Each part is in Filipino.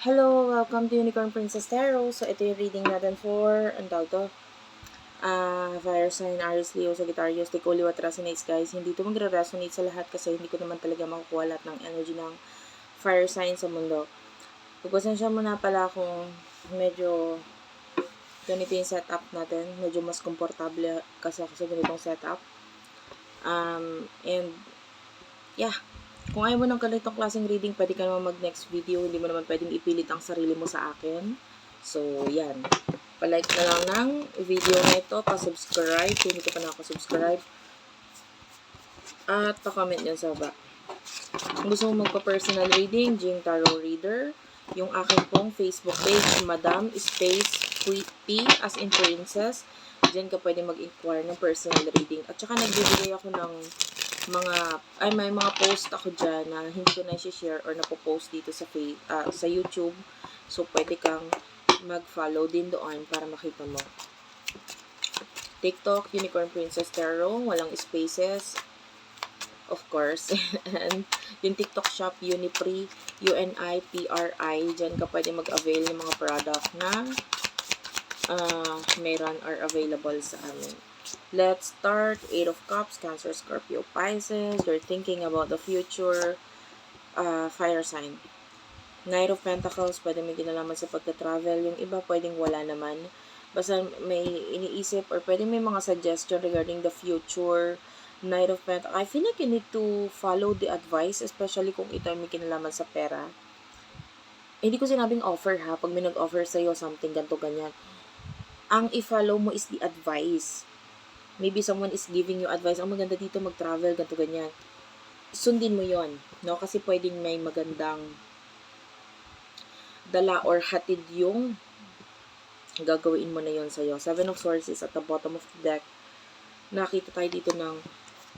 Hello, welcome to Unicorn Princess Tarot. So, ito yung reading natin for, ang tawag to? Ah, fire sign, Aries, Leo, Sagittarius, take only what resonates, guys. Hindi ito magre-resonate sa lahat kasi hindi ko naman talaga makukuha lahat ng energy ng fire sign sa mundo. Pagpasensya mo na pala kung medyo ganito yung setup natin. Medyo mas komportable kasi ako sa ganitong setup. Um, and, yeah, kung ayaw mo ng ganitong klaseng reading, pwede ka naman mag-next video. Hindi mo naman pwedeng ipilit ang sarili mo sa akin. So, yan. Palike na lang ng video na ito. Pa-subscribe kung hindi ka pa nakasubscribe. At pa-comment yan sa baba. Kung gusto mo magpa-personal reading, Jing Tarot Reader, yung akin pong Facebook page, Madam Space P as in Princess. Diyan ka pwede mag-inquire ng personal reading. At saka nagbibigay ako ng mga ay may mga post ako diyan na hindi ko na i-share or napo-post dito sa face, uh, sa YouTube. So pwede kang mag-follow din doon para makita mo. TikTok Unicorn Princess Tarot, walang spaces. Of course. And yung TikTok shop Unipri, U-N-I-P-R-I, diyan ka pwede mag-avail ng mga product na uh, meron or available sa amin. Let's start. Eight of Cups, Cancer, Scorpio, Pisces. You're thinking about the future. Uh, fire sign. Knight of Pentacles, pwede may kinalaman sa pagka-travel. Yung iba, pwedeng wala naman. Basta may iniisip or pwede may mga suggestion regarding the future. Knight of Pentacles. I feel like you need to follow the advice, especially kung ito may kinalaman sa pera. Hindi ko sinabing offer ha. Pag may nag-offer sa'yo something, ganto ganyan. Ang i-follow mo is the advice maybe someone is giving you advice, ang maganda dito mag-travel, ganto ganyan. Sundin mo yon no? Kasi pwedeng may magandang dala or hatid yung gagawin mo na yon sa'yo. Seven of Swords is at the bottom of the deck. Nakita tayo dito ng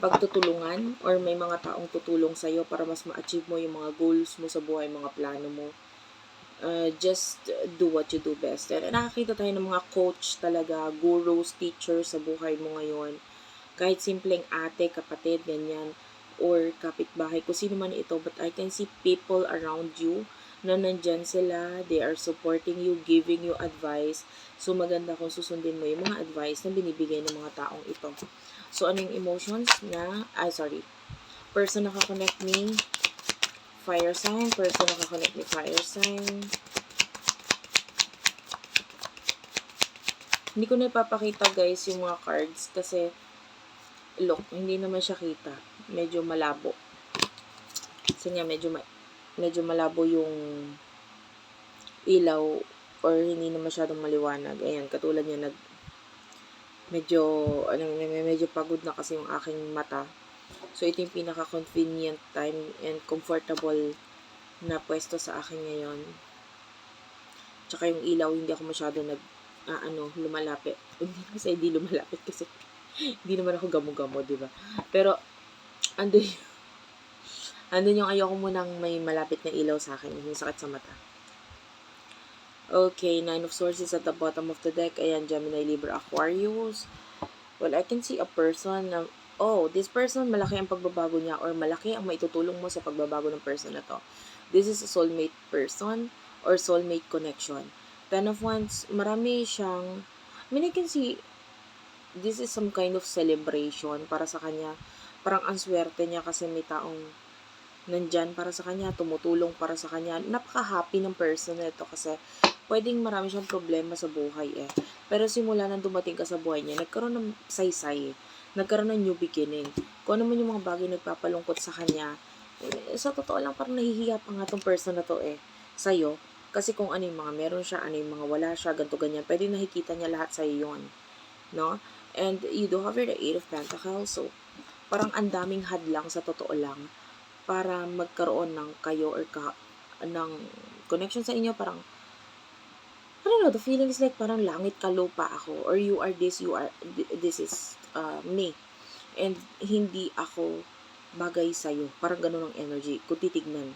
pagtutulungan or may mga taong tutulong sa'yo para mas ma-achieve mo yung mga goals mo sa buhay, mga plano mo uh, just do what you do best. And nakakita tayo ng mga coach talaga, gurus, teachers sa buhay mo ngayon. Kahit simpleng ate, kapatid, ganyan, or kapitbahay, kung sino man ito, but I can see people around you na nandyan sila, they are supporting you, giving you advice. So, maganda kung susundin mo yung mga advice na binibigay ng mga taong ito. So, ano yung emotions na, ay, sorry, person na kakonect ni fire sign, person nakakonect ni fire sign. Hindi ko na ipapakita guys yung mga cards kasi look, hindi naman siya kita. Medyo malabo. Kasi nga medyo ma medyo malabo yung ilaw or hindi na masyadong maliwanag. Ayan, katulad niya nag medyo ano medyo pagod na kasi yung aking mata So, ito yung pinaka-convenient time and comfortable na pwesto sa akin ngayon. Tsaka yung ilaw, hindi ako masyado nag, ah, ano, lumalapit. Hindi kasi hindi lumalapit kasi hindi naman ako gamo-gamo, di ba? Pero, andun yung, andun yung ayoko munang may malapit na ilaw sa akin, yung sakit sa mata. Okay, Nine of Swords is at the bottom of the deck. Ayan, Gemini, Libra, Aquarius. Well, I can see a person na oh, this person, malaki ang pagbabago niya or malaki ang maitutulong mo sa pagbabago ng person na to. This is a soulmate person or soulmate connection. Ten of Wands, marami siyang, I mean, I can see, this is some kind of celebration para sa kanya. Parang ang swerte niya kasi may taong nandyan para sa kanya, tumutulong para sa kanya. Napaka-happy ng person na ito kasi pwedeng marami siyang problema sa buhay eh. Pero simula nang dumating ka sa buhay niya, nagkaroon ng saysay nagkaroon ng new beginning. Kung ano man yung mga bagay nagpapalungkot sa kanya, eh, sa totoo lang parang nahihiya pa nga tong person na to eh, sa'yo. Kasi kung ano yung mga meron siya, ano yung mga wala siya, ganto ganyan, pwede nakikita niya lahat sa yon No? And you do have the Eight of Pentacles, so parang ang daming hadlang sa totoo lang para magkaroon ng kayo or ka, ng connection sa inyo, parang don't know, the feeling is like parang langit ka lupa ako or you are this, you are, this is uh, me. And hindi ako bagay sa'yo. Parang ganun ang energy kung titignan.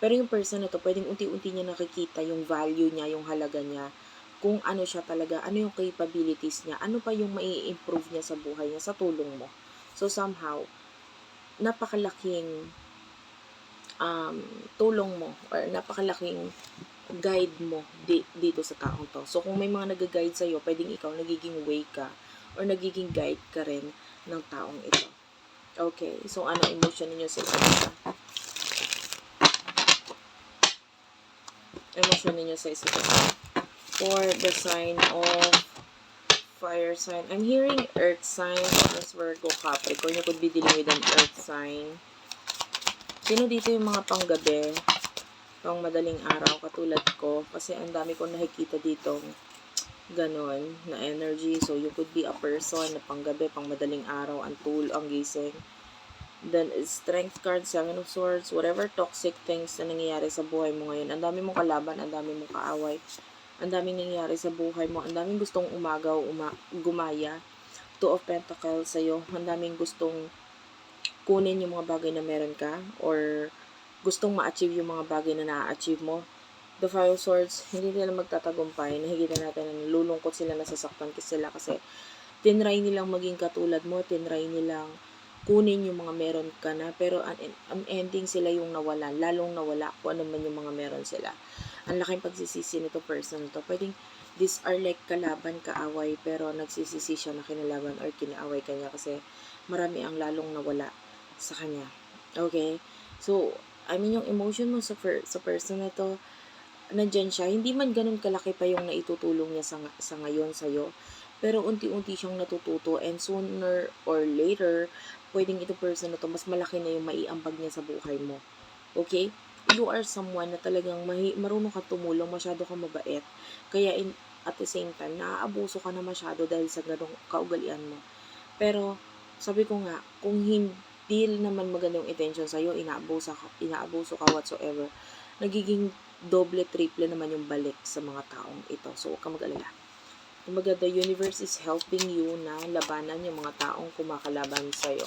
Pero yung person na to, pwedeng unti-unti niya nakikita yung value niya, yung halaga niya, kung ano siya talaga, ano yung capabilities niya, ano pa yung mai improve niya sa buhay niya, sa tulong mo. So somehow, napakalaking um, tulong mo or napakalaking guide mo di, dito sa taong to. So, kung may mga nag-guide sa'yo, pwedeng ikaw nagiging way ka or nagiging guide ka rin ng taong ito. Okay, so ano emotion ninyo sa isa't isa? Emotion ninyo sa isa't isa. For the sign of fire sign. I'm hearing earth sign. Taurus, Virgo, Capricorn. You could be dealing with an earth sign. Sino dito yung mga panggabi? Pang madaling araw, katulad ko. Kasi ang dami kong nakikita dito ganon na energy. So, you could be a person na panggabi, pang madaling araw, ang tool, ang gising. Then, strength card, seven of swords, whatever toxic things na nangyayari sa buhay mo ngayon. Ang dami mong kalaban, ang dami mong kaaway. Ang daming nangyayari sa buhay mo. Ang daming gustong umagaw, uma, gumaya. Two of Pentacles sa'yo. Ang daming gustong kunin yung mga bagay na meron ka or gustong ma-achieve yung mga bagay na na-achieve mo. The Five Swords, hindi nila magtatagumpay. Nakikita natin na nalulungkot sila, nasasaktan kasi sila kasi tinry nilang maging katulad mo, tinry nilang kunin yung mga meron ka na, pero ang, ang ending sila yung nawalan, lalong nawala kung ano man yung mga meron sila. Ang laking pagsisisi nito person to. Pwedeng, these are like kalaban, kaaway, pero nagsisisi siya na kinalaban or kinaaway kanya kasi marami ang lalong nawala sa kanya. Okay? So, I mean, yung emotion mo sa, per, sa person na to, nandyan siya. Hindi man ganun kalaki pa yung naitutulong niya sa, sa ngayon sa'yo. Pero unti-unti siyang natututo and sooner or later, pwedeng ito person na to, mas malaki na yung maiambag niya sa buhay mo. Okay? You are someone na talagang mahi, marunong ka tumulong, masyado ka mabait. Kaya in, at the same time, naaabuso ka na masyado dahil sa ganong kaugalian mo. Pero, sabi ko nga, kung hindi naman maganda yung intention sa'yo, inaabuso ka, inaabuso ka whatsoever, nagiging doble, triple naman yung balik sa mga taong ito. So, huwag kang mag-alala. Kumbaga, the universe is helping you na labanan yung mga taong kumakalaban sa'yo.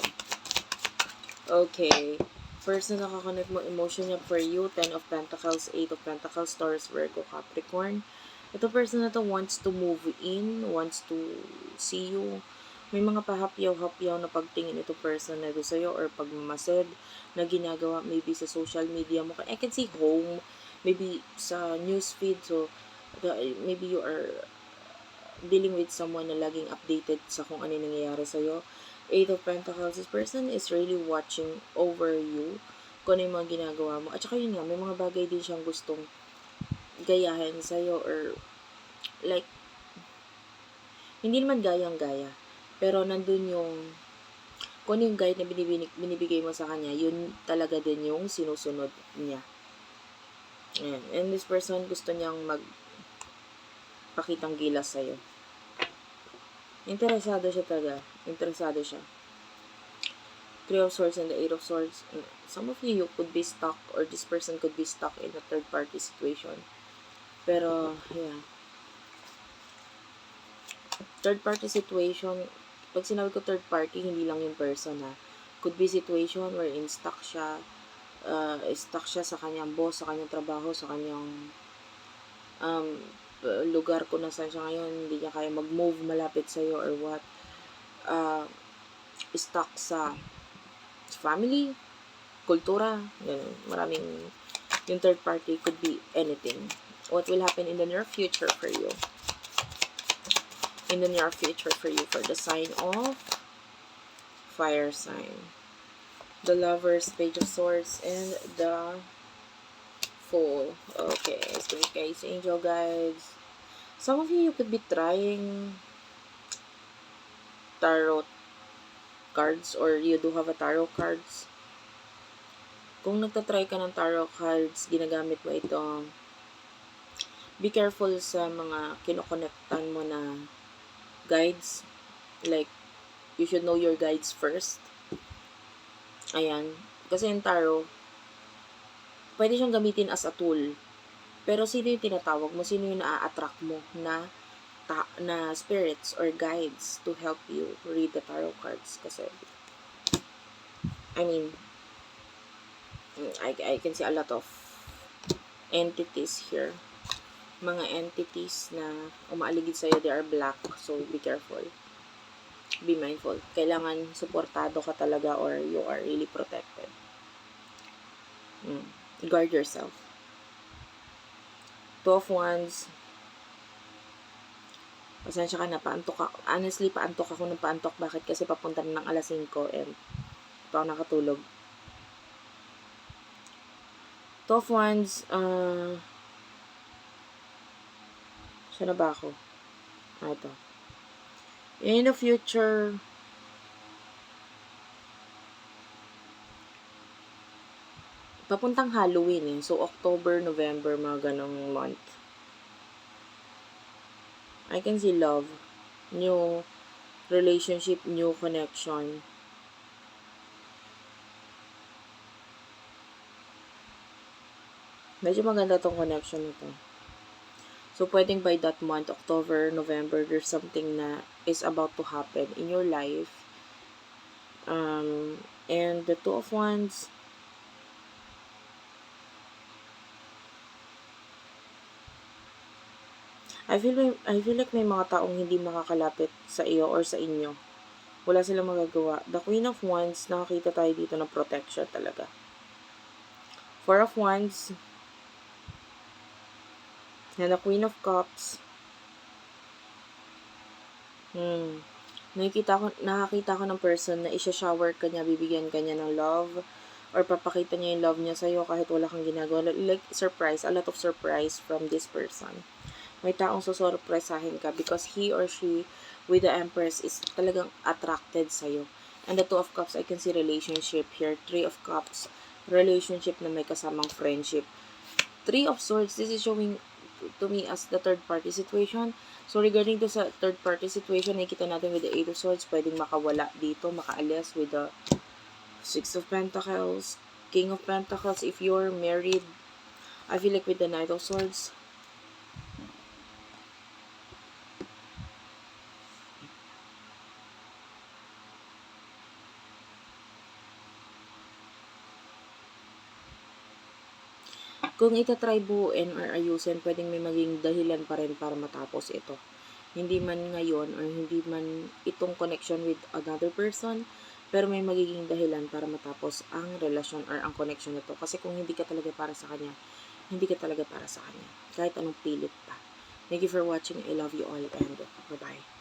Okay. First na nakakonect mo emotion niya for you, 10 of Pentacles, 8 of Pentacles, Taurus, Virgo, Capricorn. Ito person na to wants to move in, wants to see you. May mga pahapyaw-hapyaw na pagtingin ito person na ito sa'yo or pagmamasid na ginagawa maybe sa social media mo. I can see home, maybe sa news feed. So, maybe you are dealing with someone na laging updated sa kung ano nangyayari sa'yo. Eight of Pentacles, this person is really watching over you kung ano yung mga ginagawa mo. At saka yun nga, may mga bagay din siyang gustong gayahin sa'yo or like, hindi naman gayang-gaya. Pero nandun yung, kung ano yung guide na binibig, binibigay mo sa kanya, yun talaga din yung sinusunod niya. Ayan. And this person gusto niyang mag pakitang gilas sa'yo. Interesado siya talaga. Interesado siya. Three of Swords and the Eight of Swords. Some of you, you could be stuck or this person could be stuck in a third party situation. Pero, yeah. Third party situation, pag sinabi ko third party, hindi lang yung person ha. Could be situation wherein stuck siya, uh, stuck siya sa kanyang boss, sa kanyang trabaho, sa kanyang um, lugar kung nasaan siya ngayon, hindi niya kaya mag-move malapit sa'yo or what. Uh, stuck sa family, kultura, yun, maraming, yung third party could be anything. What will happen in the near future for you? In the near future for you, for the sign of fire sign. The lovers, page of swords, and the fool. Okay, spirit guides, angel guides. Some of you, you could be trying tarot cards or you do have a tarot cards. Kung nagtatry ka ng tarot cards, ginagamit mo ito, be careful sa mga kinokonektan mo na guides. Like, you should know your guides first. Ayan. Kasi yung tarot, pwede siyang gamitin as a tool. Pero sino yung tinatawag mo? Sino yung naa-attract mo na ta- na spirits or guides to help you read the tarot cards? Kasi, I mean, I, I can see a lot of entities here. Mga entities na umaaligid sa'yo, they are black. So, be careful. Be mindful. Kailangan suportado ka talaga or you are really protected. Mm. Guard yourself. Two of Wands. Pasensya ka na, paantok ako. Honestly, paantok ako ng paantok. Bakit? Kasi papunta na ng alas 5 and pa ako nakatulog. Two of Wands, uh, siya na ba ako? Ah, ito. In the future, papuntang Halloween eh. So, October, November, mga ganong month. I can see love, new relationship, new connection. Medyo maganda tong connection nito. So, pwedeng by that month, October, November, there's something na is about to happen in your life. Um, and the Two of Wands, I feel may, I feel like may mga taong hindi makakalapit sa iyo or sa inyo. Wala silang magagawa. The Queen of Wands, nakakita tayo dito ng protection talaga. Four of Wands, na the Queen of Cups. Hmm. Nakikita ko, nakakita ko ng person na isha-shower ka niya, bibigyan ka niya ng love, or papakita niya yung love niya sa'yo kahit wala kang ginagawa. Like, surprise, a lot of surprise from this person may taong susurpresahin ka because he or she with the Empress is talagang attracted sa'yo. And the Two of Cups, I can see relationship here. Three of Cups, relationship na may kasamang friendship. Three of Swords, this is showing to me as the third party situation. So, regarding to sa third party situation, nakikita natin with the Eight of Swords, pwedeng makawala dito, makaalis with the Six of Pentacles, King of Pentacles, if you're married, I feel like with the Knight of Swords, kung itatry buuin or ayusin, pwedeng may maging dahilan pa rin para matapos ito. Hindi man ngayon or hindi man itong connection with another person, pero may magiging dahilan para matapos ang relasyon or ang connection na to. Kasi kung hindi ka talaga para sa kanya, hindi ka talaga para sa kanya. Kahit anong pilit pa. Thank you for watching. I love you all and bye-bye.